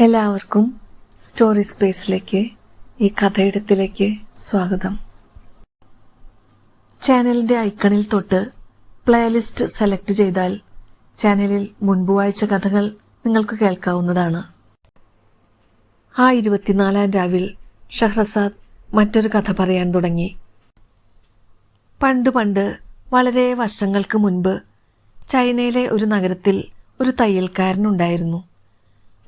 എല്ലാവർക്കും സ്റ്റോറി സ്പേസിലേക്ക് ഈ കഥയിടത്തിലേക്ക് സ്വാഗതം. ചാനലിന്റെ ഐക്കണിൽ തൊട്ട് പ്ലേലിസ്റ്റ് സെലക്ട് ചെയ്താൽ ചാനലിൽ മുൻപ് വായിച്ച കഥകൾ നിങ്ങൾക്ക് കേൾക്കാവുന്നതാണ്. ആ ഇരുപത്തിനാലാം രാവിൽ ഷഹ്റസാദ് മറ്റൊരു കഥ പറയാൻ തുടങ്ങി. പണ്ട് പണ്ട് വളരെ വർഷങ്ങൾക്ക് മുൻപ് ചൈനയിലെ ഒരു നഗരത്തിൽ ഒരു തയ്യൽക്കാരനുണ്ടായിരുന്നു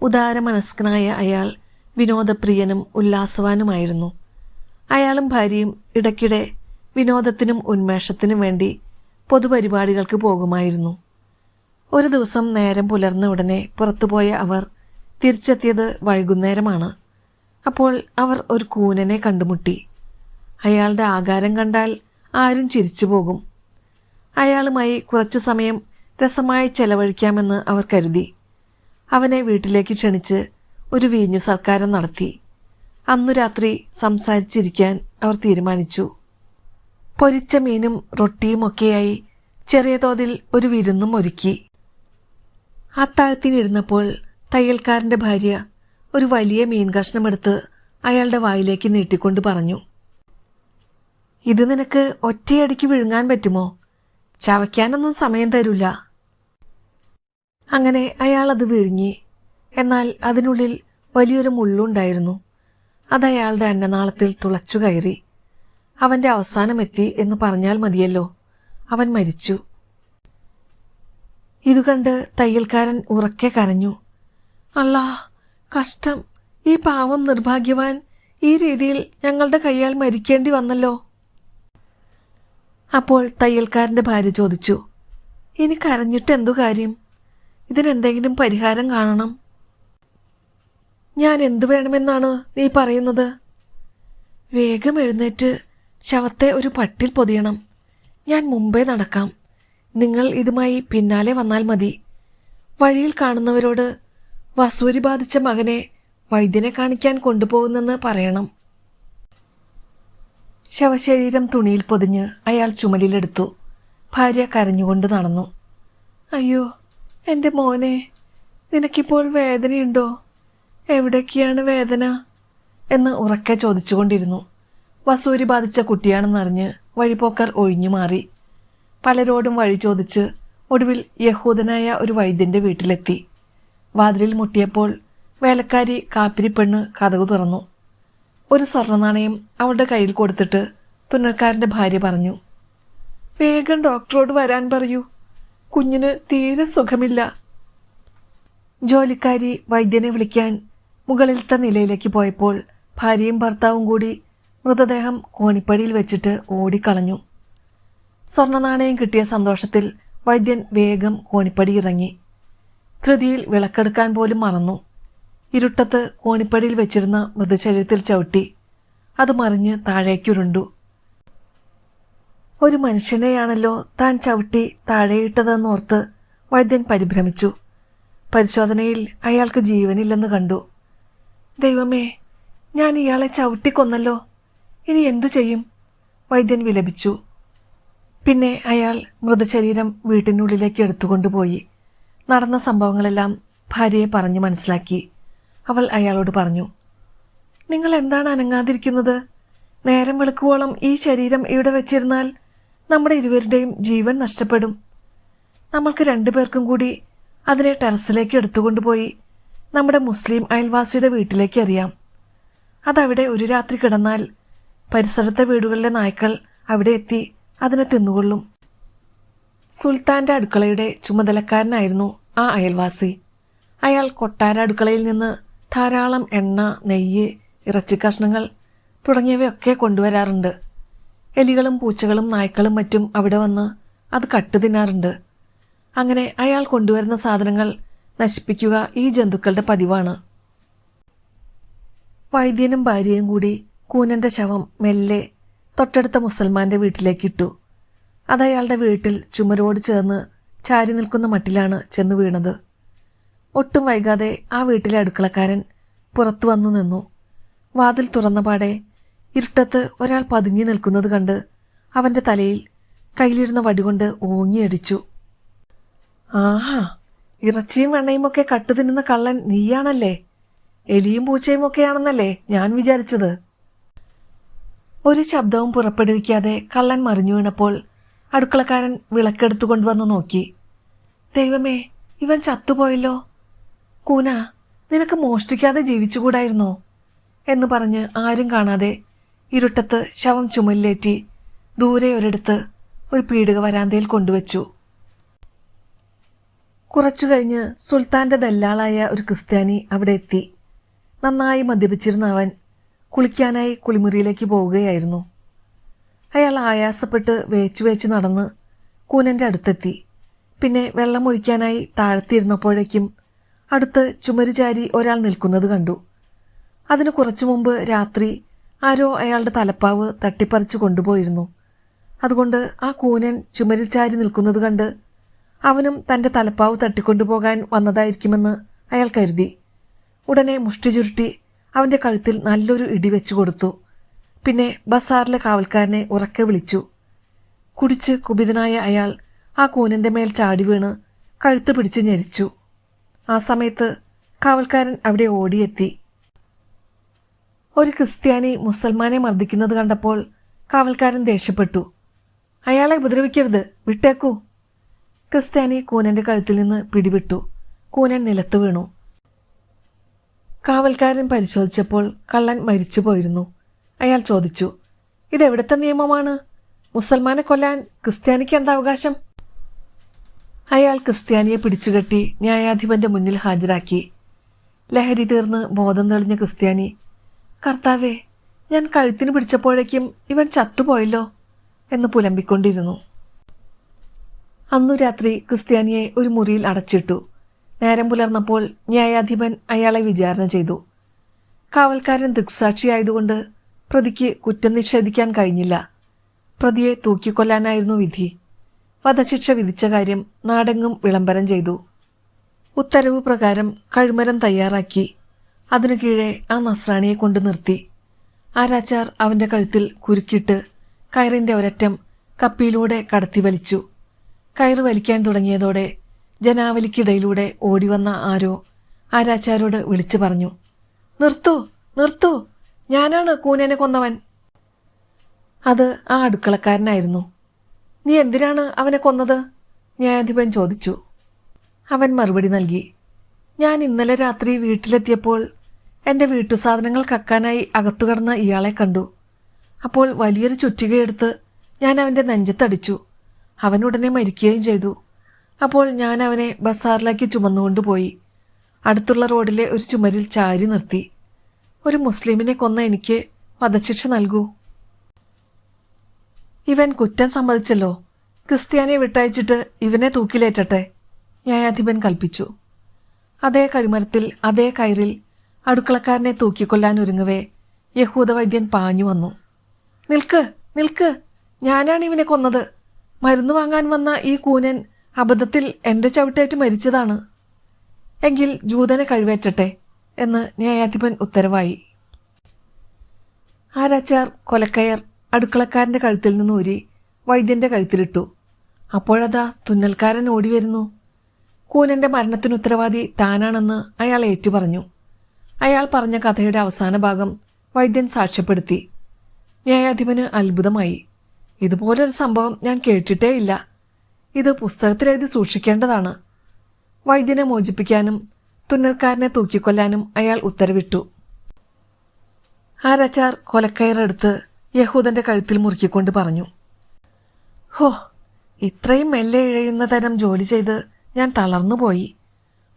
ഉദാരമനസ്കനായ അയാൾ വിനോദപ്രിയനും ഉല്ലാസവാനുമായിരുന്നു. അയാളും ഭാര്യയും ഇടയ്ക്കിടെ വിനോദത്തിനും ഉന്മേഷത്തിനും വേണ്ടി പൊതുപരിപാടികൾക്ക് പോകുമായിരുന്നു. ഒരു ദിവസം നേരം പുലർന്ന ഉടനെ പുറത്തുപോയ അവർ തിരിച്ചെത്തിയത് വൈകുന്നേരമാണ്. അപ്പോൾ അവർ ഒരു കൂനനെ കണ്ടുമുട്ടി. അയാളുടെ ആകാരം കണ്ടാൽ ആരും ചിരിച്ചു പോകും. അയാളുമായി കുറച്ചു സമയം രസമായി ചെലവഴിക്കാമെന്ന് അവർ കരുതി. അവനെ വീട്ടിലേക്ക് ക്ഷണിച്ച് ഒരു വീഞ്ഞു സൽക്കാരം നടത്തി. അന്നു രാത്രി സംസാരിച്ചിരിക്കാൻ അവർ തീരുമാനിച്ചു. പൊരിച്ച മീനും റൊട്ടിയും ഒക്കെയായി ചെറിയ തോതിൽ ഒരു വിരുന്നും ഒരുക്കി. അത്താഴത്തിനിരുന്നപ്പോൾ തയ്യൽക്കാരന്റെ ഭാര്യ ഒരു വലിയ മീൻ കഷ്ണമെടുത്ത് അയാളുടെ വായിലേക്ക് നീട്ടിക്കൊണ്ട് പറഞ്ഞു ഇത് നിനക്ക് ഒറ്റയടിക്ക് വിഴുങ്ങാൻ പറ്റുമോ? ചവയ്ക്കാനൊന്നും സമയം തരില്ല അങ്ങനെ അയാൾ അത് വിഴുങ്ങി. എന്നാൽ അതിനുള്ളിൽ വലിയൊരു മുള്ളുണ്ടായിരുന്നു. അത് അയാളുടെ അന്നനാളത്തിൽ തുളച്ചു കയറി. അവന്റെ അവസാനമെത്തി എന്ന് പറഞ്ഞാൽ മതിയല്ലോ. അവൻ മരിച്ചു. ഇതുകണ്ട് തയ്യൽക്കാരൻ ഉറക്കെ കരഞ്ഞു. അല്ലാ കഷ്ടം. ഈ പാവം നിർഭാഗ്യവാൻ ഈ രീതിയിൽ ഞങ്ങളുടെ കൈയാൽ മരിക്കേണ്ടി വന്നല്ലോ. അപ്പോൾ തയ്യൽക്കാരന്റെ ഭാര്യ ചോദിച്ചു ഇനി കരഞ്ഞിട്ട് എന്തു കാര്യം? ഇതിനെന്തെങ്കിലും പരിഹാരം കാണണം. ഞാൻ എന്തു വേണമെന്നാണ് നീ പറയുന്നത്? വേഗം എഴുന്നേറ്റ് ശവത്തെ ഒരു പട്ടിൽ പൊതിയണം. ഞാൻ മുമ്പേ നടക്കാം. നിങ്ങൾ ഇതുമായി പിന്നാലെ വന്നാൽ മതി. വഴിയിൽ കാണുന്നവരോട് വസൂരി ബാധിച്ച മകനെ വൈദ്യനെ കാണിക്കാൻ കൊണ്ടുപോകുന്നെന്ന് പറയണം. ശവശരീരം തുണിയിൽ പൊതിഞ്ഞ് അയാൾ ചുമലിലെടുത്തു. ഭാര്യ കരഞ്ഞുകൊണ്ട് നടന്നു. അയ്യോ എന്റെ മോനെ നിനക്കിപ്പോൾ വേദനയുണ്ടോ? എവിടേക്കാണ് വേദന? എന്ന് ഉറക്കെ ചോദിച്ചുകൊണ്ടിരുന്നു. വസൂരി ബാധിച്ച കുട്ടിയാണെന്നറിഞ്ഞ് വഴിപോക്കർ ഒഴിഞ്ഞു മാറി. പലരോടും വഴി ചോദിച്ച് ഒടുവിൽ യഹൂദനായ ഒരു വൈദ്യന്റെ വീട്ടിലെത്തി. വാതിലിൽ മുട്ടിയപ്പോൾ വേലക്കാരി കാപ്പിരിപ്പെണ്ണ് കഥകു തുറന്നു. ഒരു സ്വർണനാണയം അവളുടെ കയ്യിൽ കൊടുത്തിട്ട് തുന്നൽക്കാരന്റെ ഭാര്യ പറഞ്ഞു വേഗം ഡോക്ടറോട് വരാൻ പറയൂ. കുഞ്ഞിന് തീരെ സുഖമില്ല. ജോലിക്കാരി വൈദ്യനെ വിളിക്കാൻ മുകളിലത്തെ നിലയിലേക്ക് പോയപ്പോൾ ഭാര്യയും ഭർത്താവും കൂടി മൃതദേഹം കോണിപ്പടിയിൽ വെച്ചിട്ട് ഓടിക്കളഞ്ഞു. സ്വർണനാണയം കിട്ടിയ സന്തോഷത്തിൽ വൈദ്യൻ വേഗം കോണിപ്പടി ഇറങ്ങി. ധൃതിയിൽ വിളക്കെടുക്കാൻ പോലും മറന്നു. ഇരുട്ടത്ത് കോണിപ്പടിയിൽ വെച്ചിരുന്ന മൃതശരീരത്തിൽ ചവിട്ടി. അത് മറിഞ്ഞ് താഴേക്കുരുണ്ടു ഒരു മനുഷ്യനെയാണല്ലോ താൻ ചവിട്ടി താഴെയിട്ടതെന്നോർത്ത് വൈദ്യൻ പരിഭ്രമിച്ചു. പരിശോധനയിൽ അയാൾക്ക് ജീവനില്ലെന്ന് കണ്ടു. ദൈവമേ ഞാൻ ഇയാളെ ചവിട്ടിക്കൊന്നല്ലോ. ഇനി എന്തു ചെയ്യും? വൈദ്യൻ വിലപിച്ചു. പിന്നെ അയാൾ മൃതശരീരം വീട്ടിനുള്ളിലേക്ക് എടുത്തുകൊണ്ടുപോയി. നടന്ന സംഭവങ്ങളെല്ലാം ഭാര്യയെ പറഞ്ഞു മനസ്സിലാക്കി. അവൾ അയാളോട് പറഞ്ഞു നിങ്ങൾ എന്താണ് അനങ്ങാതിരിക്കുന്നത്? നേരം വെളുക്കുവോളം ഈ ശരീരം ഇവിടെ വെച്ചിരുന്നാൽ നമ്മുടെ ഇരുവരുടെയും ജീവൻ നഷ്ടപ്പെടും. നമ്മൾക്ക് രണ്ടുപേർക്കും കൂടി അതിനെ ടെറസിലേക്ക് എടുത്തുകൊണ്ടുപോയി നമ്മുടെ മുസ്ലിം അയൽവാസിയുടെ വീട്ടിലേക്ക് അറിയാം അതവിടെ ഒരു രാത്രി കിടന്നാൽ പരിസരത്തെ വീടുകളിലെ നായ്ക്കൾ അവിടെ എത്തി അതിനെ തിന്നുകൊള്ളും. സുൽത്താന്റെ അടുക്കളയുടെ ചുമതലക്കാരനായിരുന്നു ആ അയൽവാസി. അയാൾ കൊട്ടാര അടുക്കളയിൽ നിന്ന് ധാരാളം എണ്ണ നെയ്യ് ഇറച്ചിക്കഷ്ണങ്ങൾ തുടങ്ങിയവയൊക്കെ കൊണ്ടുവരാറുണ്ട്. എലികളും പൂച്ചകളും നായ്ക്കളും മറ്റും അവിടെ വന്ന് അത് കട്ടു തിന്നാറുണ്ട്. അങ്ങനെ അയാൾ കൊണ്ടുവരുന്ന സാധനങ്ങൾ നശിപ്പിക്കുക ഈ ജന്തുക്കളുടെ പതിവാണ്. വൈദ്യനും ഭാര്യയും കൂടി കൂനന്റെ ശവം മെല്ലെ തൊട്ടടുത്ത മുസൽമാന്റെ വീട്ടിലേക്കിട്ടു അയാളുടെ വീട്ടിൽ ചുമരോട് ചേർന്ന് ചാരി നിൽക്കുന്ന മട്ടിലാണ് ചെന്നു വീണത്. ഒട്ടും വൈകാതെ ആ വീട്ടിലെ അടുക്കളക്കാരൻ പുറത്തു വന്നു നിന്നു. വാതിൽ തുറന്നപാടെ ഇരുട്ടത്ത് ഒരാൾ പതുങ്ങി നിൽക്കുന്നത് കണ്ട് അവന്റെ തലയിൽ കയ്യിലിരുന്ന വടികൊണ്ട് ഓങ്ങിയടിച്ചു. ആഹാ ഇറച്ചിയും വെണ്ണയുമൊക്കെ കട്ടുതിന്നുന്ന കള്ളൻ നീയാണല്ലേ? എലിയും പൂച്ചയും ഒക്കെയാണെന്നല്ലേ ഞാൻ വിചാരിച്ചത്. ഒരു ശബ്ദവും പുറപ്പെടുവിക്കാതെ കള്ളൻ മറിഞ്ഞു വീണപ്പോൾ അടുക്കളക്കാരൻ വിളക്കെടുത്തു കൊണ്ടുവന്ന് നോക്കി. ദൈവമേ ഇവൻ ചത്തുപോയല്ലോ. കൂന നിനക്ക് മോഷ്ടിക്കാതെ ജീവിച്ചുകൂടായിരുന്നോ? എന്ന് പറഞ്ഞ് ആരും കാണാതെ ഇരുട്ടത്ത് ശവം ചുമലിലേറ്റി ദൂരെ ഒരിടത്ത് ഒരു പീടിക വരാന്തയിൽ കൊണ്ടുവച്ചു. കുറച്ചു കഴിഞ്ഞ് സുൽത്താന്റെ ദല്ലാളായ ഒരു ക്രിസ്ത്യാനി അവിടെ എത്തി. നന്നായി മദ്യപിച്ചിരുന്ന അവൻ കുളിക്കാനായി കുളിമുറിയിലേക്ക് പോവുകയായിരുന്നു. അയാൾ ആയാസപ്പെട്ട് വേച്ച് വേച്ച് നടന്ന് കൂനന്റെ അടുത്തെത്തി. പിന്നെ വെള്ളമൊഴിക്കാനായി താഴ്ത്തിയിരുന്നപ്പോഴേക്കും അടുത്ത് ചുമരുചാരി ഒരാൾ നിൽക്കുന്നത് കണ്ടു. അതിനു കുറച്ചു മുമ്പ് രാത്രി ആരോ അയാളുടെ തലപ്പാവ് തട്ടിപ്പറിച്ചു കൊണ്ടുപോയിരുന്നു. അതുകൊണ്ട് ആ കൂനൻ ചുമരിൽ ചാരി നിൽക്കുന്നത് കണ്ട് അവനും തന്റെ തലപ്പാവ് തട്ടിക്കൊണ്ടുപോകാൻ വന്നതായിരിക്കുമെന്ന് അയാൾ കരുതി. ഉടനെ മുഷ്ടി ചുരുട്ടി അവന്റെ കഴുത്തിൽ നല്ലൊരു ഇടി വെച്ചു കൊടുത്തു. പിന്നെ ബസാറിലെ കാവൽക്കാരനെ ഉറക്കെ വിളിച്ചു. കുടിച്ച് കുപിതനായ അയാൾ ആ കൂനന്റെ മേൽ ചാടി വീണ് കഴുത്ത് പിടിച്ച് ഞെരിച്ചു. ആ സമയത്ത് കാവൽക്കാരൻ അവിടെ ഓടിയെത്തി. ഒരു ക്രിസ്ത്യാനി മുസൽമാനെ മർദ്ദിക്കുന്നത് കണ്ടപ്പോൾ കാവൽക്കാരൻ ദേഷ്യപ്പെട്ടു. അയാളെ ഉപദ്രവിക്കരുത് വിട്ടേക്കൂ. ക്രിസ്ത്യാനി കൂനന്റെ കഴുത്തിൽ നിന്ന് പിടിവിട്ടു. കൂനൻ നിലത്ത് വീണു. കാവൽക്കാരൻ പരിശോധിച്ചപ്പോൾ കള്ളൻ മരിച്ചു പോയിരുന്നു. അയാൾ ചോദിച്ചു ഇതെവിടുത്തെ നിയമമാണ്? മുസൽമാനെ കൊല്ലാൻ ക്രിസ്ത്യാനിക്ക് എന്താ അവകാശം? അയാൾ ക്രിസ്ത്യാനിയെ പിടിച്ചുകെട്ടി ന്യായാധിപന്റെ മുന്നിൽ ഹാജരാക്കി. ലഹരി തീർന്ന് ബോധം തെളിഞ്ഞ ക്രിസ്ത്യാനി കർത്താവേ ഞാൻ കഴുത്തിന് പിടിച്ചപ്പോഴേക്കും ഇവൻ ചത്തുപോയല്ലോ എന്ന് പുലമ്പിക്കൊണ്ടിരുന്നു. അന്നു രാത്രി ക്രിസ്ത്യാനിയെ ഒരു മുറിയിൽ അടച്ചിട്ടു. നേരം പുലർന്നപ്പോൾ ന്യായാധിപൻ അയാളെ വിചാരണ ചെയ്തു. കാവൽക്കാരൻ ദൃക്സാക്ഷിയായതുകൊണ്ട് പ്രതിക്ക് കുറ്റം നിഷേധിക്കാൻ കഴിഞ്ഞില്ല. പ്രതിയെ തൂക്കിക്കൊല്ലാനായിരുന്നു വിധി. വധശിക്ഷ വിധിച്ച കാര്യം നാടെങ്ങും വിളംബരം ചെയ്തു. ഉത്തരവ് പ്രകാരം കഴുമരം തയ്യാറാക്കി. അതിനു കീഴെ ആ നസ്രാണിയെ കൊണ്ടു നിർത്തി. ആരാച്ചാർ അവന്റെ കഴുത്തിൽ കുരുക്കിട്ട് കയറിന്റെ ഒരറ്റം കപ്പിയിലൂടെ കടത്തി വലിച്ചു. കയറ് വലിക്കാൻ തുടങ്ങിയതോടെ ജനാവലിക്കിടയിലൂടെ ഓടിവന്ന ആരോ ആരാച്ചാരോട് വിളിച്ചു പറഞ്ഞു നിർത്തൂ നിർത്തൂ ഞാനാണ് കൂനനെ കൊന്നവൻ. അത് ആ അടുക്കളക്കാരനായിരുന്നു. നീ എന്തിനാണ് അവനെ കൊന്നത്? ന്യായാധിപൻ ചോദിച്ചു. അവൻ മറുപടി നൽകി ഞാൻ ഇന്നലെ രാത്രി വീട്ടിലെത്തിയപ്പോൾ എന്റെ വീട്ടുസാധനങ്ങൾ കക്കാനായി അകത്തു കടന്ന ഇയാളെ കണ്ടു. അപ്പോൾ വലിയൊരു ചുറ്റികയെടുത്ത് ഞാൻ അവന്റെ നെഞ്ചത്തടിച്ചു. അവൻ ഉടനെ മരിക്കുകയും ചെയ്തു. അപ്പോൾ ഞാൻ അവനെ ബസാറിലേക്ക് ചുമന്നുകൊണ്ടുപോയി. അടുത്തുള്ള റോഡിലെ ഒരു ചുമരിൽ ചാരി നിർത്തി. ഒരു മുസ്ലിമിനെ കൊന്ന എനിക്ക് വധശിക്ഷ നൽകൂ. ഇവൻ കുറ്റം സമ്മതിച്ചല്ലോ. ക്രിസ്ത്യാനിയെ വിട്ടയച്ചിട്ട് ഇവനെ തൂക്കിലേറ്റട്ടെ? ന്യായാധിപൻ കൽപ്പിച്ചു. അതേ കഴിമരത്തിൽ അതേ കയറിൽ അടുക്കളക്കാരനെ തൂക്കിക്കൊല്ലാൻ ഒരുങ്ങവേ യഹൂദ വൈദ്യൻ പാഞ്ഞു വന്നു. നിൽക്ക് നിൽക്ക് ഞാനാണ് ഇവനെ കൊന്നത്. മരുന്ന് വാങ്ങാൻ വന്ന ഈ കൂനൻ അബദ്ധത്തിൽ എന്റെ ചവിട്ടേറ്റ് മരിച്ചതാണ്. എങ്കിൽ ജൂതനെ കഴിവേറ്റട്ടെ എന്ന് ന്യായാധിപൻ ഉത്തരവായി. ആരാച്ചാർ കൊലക്കയർ അടുക്കളക്കാരന്റെ കഴുത്തിൽ നിന്ന് ഊരി വൈദ്യന്റെ കഴുത്തിലിട്ടു. അപ്പോഴതാ തുന്നൽക്കാരൻ ഓടി വരുന്നു കൂനന്റെ മരണത്തിന് ഉത്തരവാദി താനാണെന്ന് അയാൾ ഏറ്റുപറഞ്ഞു. അയാൾ പറഞ്ഞ കഥയുടെ അവസാന ഭാഗം വൈദ്യൻ സാക്ഷ്യപ്പെടുത്തി. ന്യായാധിപന് അത്ഭുതമായി. ഇതുപോലൊരു സംഭവം ഞാൻ കേട്ടിട്ടേ ഇല്ല ഇത് പുസ്തകത്തിലെഴുതി സൂക്ഷിക്കേണ്ടതാണ്. വൈദ്യനെ മോചിപ്പിക്കാനും തുന്നൽക്കാരനെ തൂക്കിക്കൊല്ലാനും അയാൾ ഉത്തരവിട്ടു. ആരാച്ചാർ കൊലക്കയറെടുത്ത് യഹൂദന്റെ കഴുത്തിൽ മുറുക്കിക്കൊണ്ട് പറഞ്ഞു. ഹോ ഇത്രയും മെല്ലെ ഇഴയുന്ന തരം ജോലി ചെയ്ത് ഞാൻ തളർന്നുപോയി.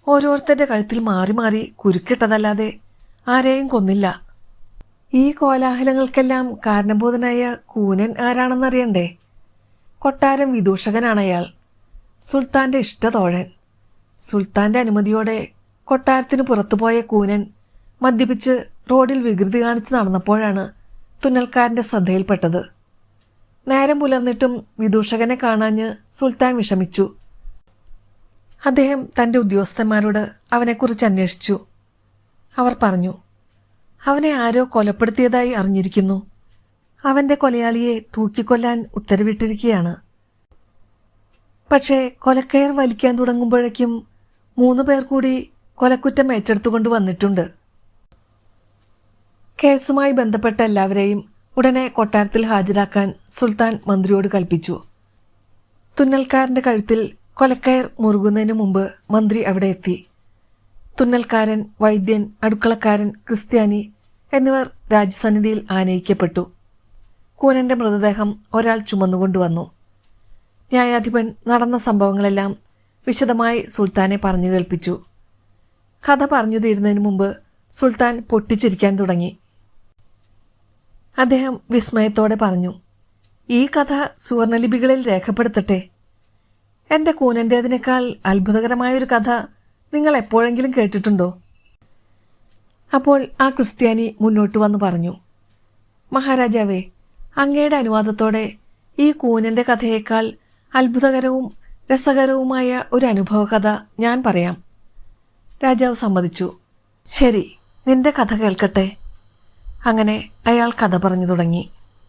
ഓരോരുത്തരുടെ കഴുത്തിൽ മാറി മാറി കുരുക്കിട്ടതല്ലാതെ ആരെയും കൊന്നില്ല. ഈ കോലാഹലങ്ങൾക്കെല്ലാം കാരണബോധനായ കൂനൻ ആരാണെന്നറിയണ്ടേ? കൊട്ടാരം വിദൂഷകനാണ് അയാൾ. സുൽത്താന്റെ ഇഷ്ടതോഴൻ. സുൽത്താന്റെ അനുമതിയോടെ കൊട്ടാരത്തിന് പുറത്തുപോയ കൂനൻ മദ്യപിച്ച് റോഡിൽ വികൃതി കാണിച്ച് നടന്നപ്പോഴാണ് തുന്നൽക്കാരന്റെ ശ്രദ്ധയിൽപ്പെട്ടത്. നേരം പുലർന്നിട്ടും വിദൂഷകനെ കാണാഞ്ഞ് സുൽത്താൻ വിഷമിച്ചു. അദ്ദേഹം തന്റെ ഉദ്യോഗസ്ഥന്മാരോട് അവനെക്കുറിച്ച് അന്വേഷിച്ചു. അവർ പറഞ്ഞു അവനെ ആരോ കൊലപ്പെടുത്തിയതായി അറിഞ്ഞിരിക്കുന്നു. അവന്റെ കൊലയാളിയെ തൂക്കിക്കൊല്ലാൻ ഉത്തരവിട്ടിരിക്കുകയാണ്. പക്ഷേ കൊലക്കയർ വലിക്കാൻ തുടങ്ങുമ്പോഴേക്കും മൂന്ന് പേർ കൂടി കൊലക്കുറ്റം ഏറ്റെടുത്തുകൊണ്ട് വന്നിട്ടുണ്ട്. കേസുമായി ബന്ധപ്പെട്ട എല്ലാവരെയും ഉടനെ കൊട്ടാരത്തിൽ ഹാജരാക്കാൻ സുൽത്താൻ മന്ത്രിയോട് കൽപ്പിച്ചു. തുന്നൽക്കാരന്റെ കഴുത്തിൽ കൊലക്കയർ മുറുകുന്നതിന് മുമ്പ് മന്ത്രി അവിടെ എത്തി. തുന്നൽക്കാരൻ വൈദ്യൻ അടുക്കളക്കാരൻ ക്രിസ്ത്യാനി എന്നിവർ രാജസന്നിധിയിൽ ആനയിക്കപ്പെട്ടു. കൂനന്റെ മൃതദേഹം ഒരാൾ ചുമന്നുകൊണ്ടുവന്നു. ന്യായാധിപൻ നടന്ന സംഭവങ്ങളെല്ലാം വിശദമായി സുൽത്താനെ പറഞ്ഞു കേൾപ്പിച്ചു. കഥ പറഞ്ഞു തീരുന്നതിന് മുമ്പ് സുൽത്താൻ പൊട്ടിച്ചിരിക്കാൻ തുടങ്ങി. അദ്ദേഹം വിസ്മയത്തോടെ പറഞ്ഞു ഈ കഥ സുവർണലിപികളിൽ രേഖപ്പെടുത്തട്ടെ? എന്റെ കൂനന്റേതിനേക്കാൾ അത്ഭുതകരമായൊരു കഥ നിങ്ങൾ എപ്പോഴെങ്കിലും കേട്ടിട്ടുണ്ടോ? അപ്പോൾ ആ ക്രിസ്ത്യാനി മുന്നോട്ട് വന്ന് പറഞ്ഞു മഹാരാജാവേ അങ്ങയുടെ അനുവാദത്തോടെ ഈ കൂനന്റെ കഥയേക്കാൾ അത്ഭുതകരവും രസകരവുമായ ഒരു അനുഭവ കഥ ഞാൻ പറയാം. രാജാവ് സമ്മതിച്ചു. ശരി നിന്റെ കഥ കേൾക്കട്ടെ. അങ്ങനെ അയാൾ കഥ പറഞ്ഞു തുടങ്ങി.